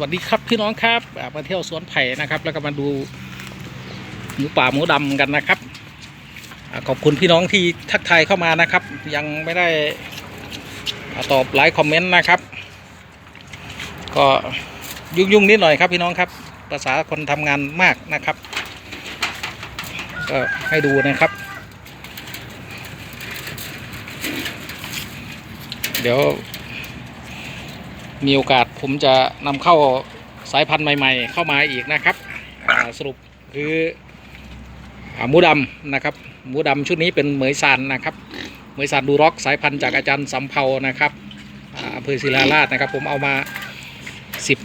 วัสดีครับพี่น้องครับมาเที่ยวสวนไผ่นะครับ แล้วก็มาดูหมูป่าหมูดำกันนะครับขอบคุณพี่น้องที่ทักทายเข้ามานะครับ ยังไม่ได้ตอบไลค์คอมเมนต์นะครับ ก็ยุ่งๆนิดหน่อยครับพี่น้องครับ ภาษาคนทำงานมากนะครับ ก็ให้ดูนะครับ เดี๋ยวมีโอกาส ผมจะนำเข้าสายพันธุ์ใหม่ ๆ เข้ามาอีกนะครับสรุปคือหมูดำนะครับหมูดำชุดนี้เป็นเหมยซานนะครับเหมยซานดูร็อกสายพันธุ์จากอาจารย์สำเภานะครับอำเภอศิลาราชนะครับ ผมเอามาสิบ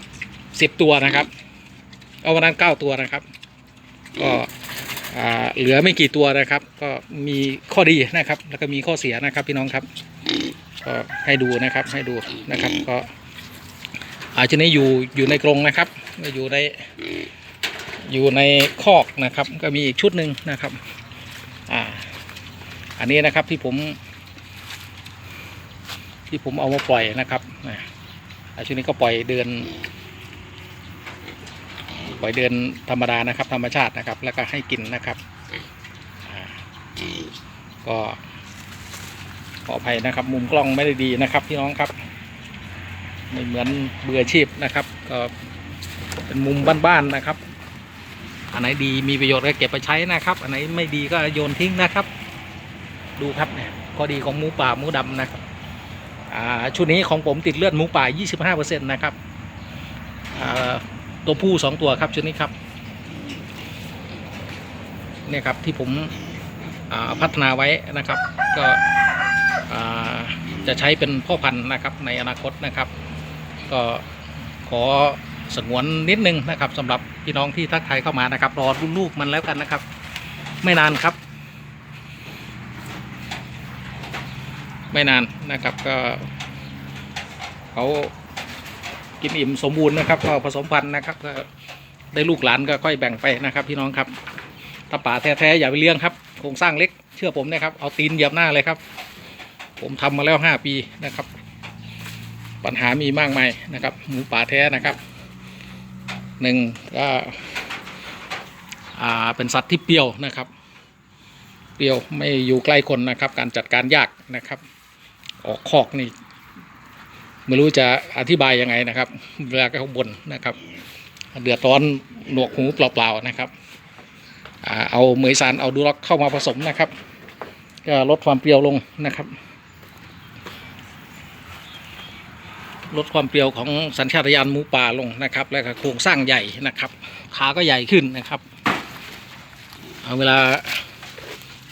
สิบตัวนะครับ เอาวันนั้นเก้าตัวนะครับ ก็เหลือไม่กี่ตัวนะครับ ก็มีข้อดีนะครับ แล้วก็มีข้อเสียนะครับ พี่น้องครับ ก็ให้ดูนะครับให้ดูนะครับก็ อาชนี้อยู่อยู่ในกรงนะครับก็อยู่ในอยู่ในคอกนะครับ ก็มีอีกชุดหนึ่งนะครับอ่าอันนี้นะครับที่ผม ที่ผมเอามาปล่อยนะครับอาชุดนี้ก็ปล่อยเดือน ปล่อยเดือนธรรมดานะครับ ธรรมชาตินะครับ แล้วก็ให้กินนะครับก็ขออภัยนะครับ มุมกล้องไม่ได้ดีนะครับพี่น้องครับ ไม่เหมือนเบื่อชีพนะครับ ก็เป็นมุมบ้านๆนะครับ อันไหนดีมีประโยชน์ก็เก็บไปใช้นะครับ อันไหนไม่ดีก็โยนทิ้งนะครับ ดูครับเนี่ยข้อดีของหมูป่าหมูดำนะครับอ่าชุดนี้ของผมติดเลือดหมูป่า 25%นะครับอ่าตัวผู้สองตัวครับชุดนี้ครับเนี่ยครับที่ผมพัฒนาไว้นะครับ ก็จะใช้เป็นพ่อพันธุ์นะครับในอนาคตนะครับ ก็ขอสงวนนิดนึงนะครับสำหรับพี่น้องที่ทักทายเข้ามานะครับ รอรุ่นลูกมันแล้วกันนะครับ ไม่นานครับ ไม่นานนะครับก็เขากินอิ่มสมบูรณ์นะครับก็ผสมพันธุ์นะครับก็ได้ลูกหลานก็ค่อยแบ่งไปนะครับ พี่น้องครับถ้าป่าแท้ๆอย่าไปเลี้ยงครับโครงสร้างเล็กเชื่อผมนะครับเอาตีนเหยียบหน้าเลยครับ ผมทำมาแล้วห้าปีนะครับ ปัญหามีมากมายนะครับ หมูป่าแท้นะครับหนึ่งก็เป็นสัตว์ที่เปรี้ยวนะครับ เปรี้ยวไม่อยู่ใกล้คนนะครับ การจัดการยากนะครับ ออกคอกนี่ไม่รู้จะอธิบายยังไงนะครับ เวลาเขาบนนะครับ เดือดร้อนหนวกหูเปล่าๆนะครับอเอาเหมยสารเอาดูร็อกเข้ามาผสมนะครับ ก็ลดความเปรี้ยวลงนะครับ ลดความเปรี้ยวของสัญชาตญาณหมูป่าลงนะครับ แล้วก็โครงสร้างใหญ่นะครับขาก็ใหญ่ขึ้นนะครับเอาเวลา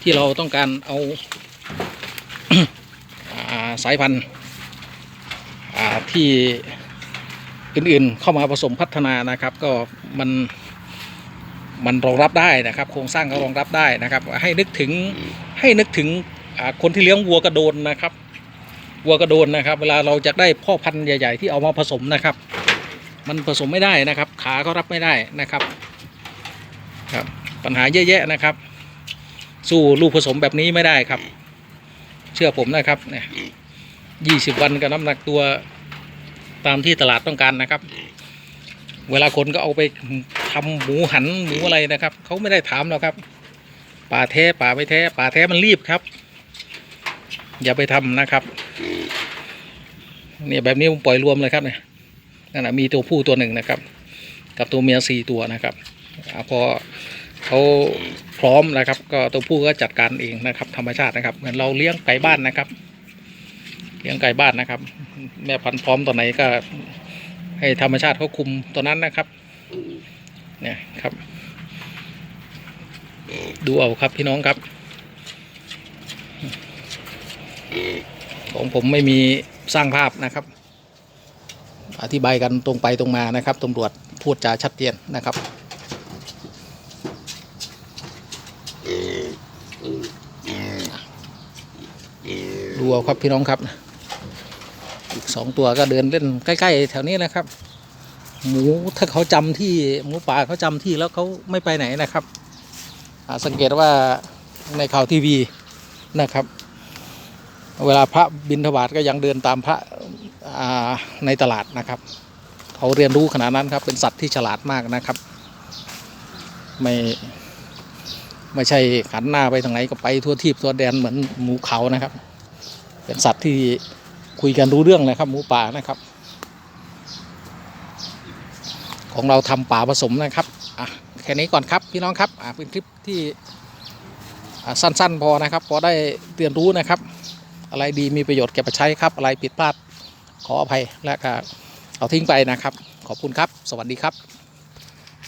ที่เราต้องการเอาสายพันธุ์ที่อื่นๆเข้ามาผสมพัฒนานะครับ ก็มันมันรองรับได้นะครับ โครงสร้างก็รองรับได้นะครับ ให้นึกถึงให้นึกถึงคนที่เลี้ยงวัวกระโดนนะครับ วัวกระโดนนะครับ เวลาเราจะได้พ่อพันธุ์ใหญ่ ๆ ที่เอามาผสมนะครับ มันผสมไม่ได้นะครับ ขาก็รับไม่ได้นะครับครับ ปัญหาเยอะแยะนะครับ สู้ลูกผสมแบบนี้ไม่ได้ครับ เชื่อผมนะครับเนี่ยยี่สิบวันกับน้ำหนักตัวตามที่ตลาดต้องการนะครับ เวลาคนก็เอาไปทำหมูหันหมูอะไรนะครับเขาไม่ได้ถามหรอกครับป่าแท้ป่าไม่แท้ป่าแท้มันรีบครับ อย่าไปทำนะครับ เนี่ยแบบนี้ผมปล่อยรวมเลยครับเนี่ยนั่นนะมีตัวผู้ตัวหนึ่งนะครับ กับตัวเมียสี่ตัวนะครับอาพอเขาพร้อมนะครับ ก็ตัวผู้ก็จัดการเองนะครับ ธรรมชาตินะครับ เหมือนเราเลี้ยงไก่บ้านนะครับ เลี้ยงไก่บ้านนะครับ แม่พันธุ์พร้อมตัวไหนก็ ให้ธรรมชาติเขาคุมตัวนั้นนะครับ เนี่ยครับ ดูเอาครับพี่น้องครับ ของผมไม่มีสร้างภาพนะครับ อธิบายกันตรงไปตรงมานะครับตำรวจพูดจาชัดเจนนะครับดูเอาครับพี่น้องครับ อีกสองตัวก็เดินเล่นใกล้ๆแถวนี้นะครับ หมูถ้าเขาจำที่หมูป่าเขาจำที่แล้วเขาไม่ไปไหนนะครับ สังเกตว่าในข่าวทีวีนะครับ เวลาพระบินทบาทก็ยังเดินตามพระในตลาดนะครับเขาเรียนรู้ขนาดนั้นครับ เป็นสัตว์ที่ฉลาดมากนะครับ ไม่ไม่ใช่หันหน้าไปทางไหนก็ไปทั่วทีบทั่วแดนเหมือนหมูเขานะครับ เป็นสัตว์ที่คุยกันรู้เรื่องเลยครับ หมูป่านะครับ ของเราทำป่าผสมนะครับอะแค่นี้ก่อนครับพี่น้องครับอะเป็นคลิปที่สั้นๆ พอนะครับ พอได้เรียนรู้นะครับ อะไรดีมีประโยชน์เก็บไปใช้ครับ อะไรผิดพลาดขออภัยและก็เอาทิ้งไปนะครับ ขอบคุณครับ สวัสดีครับ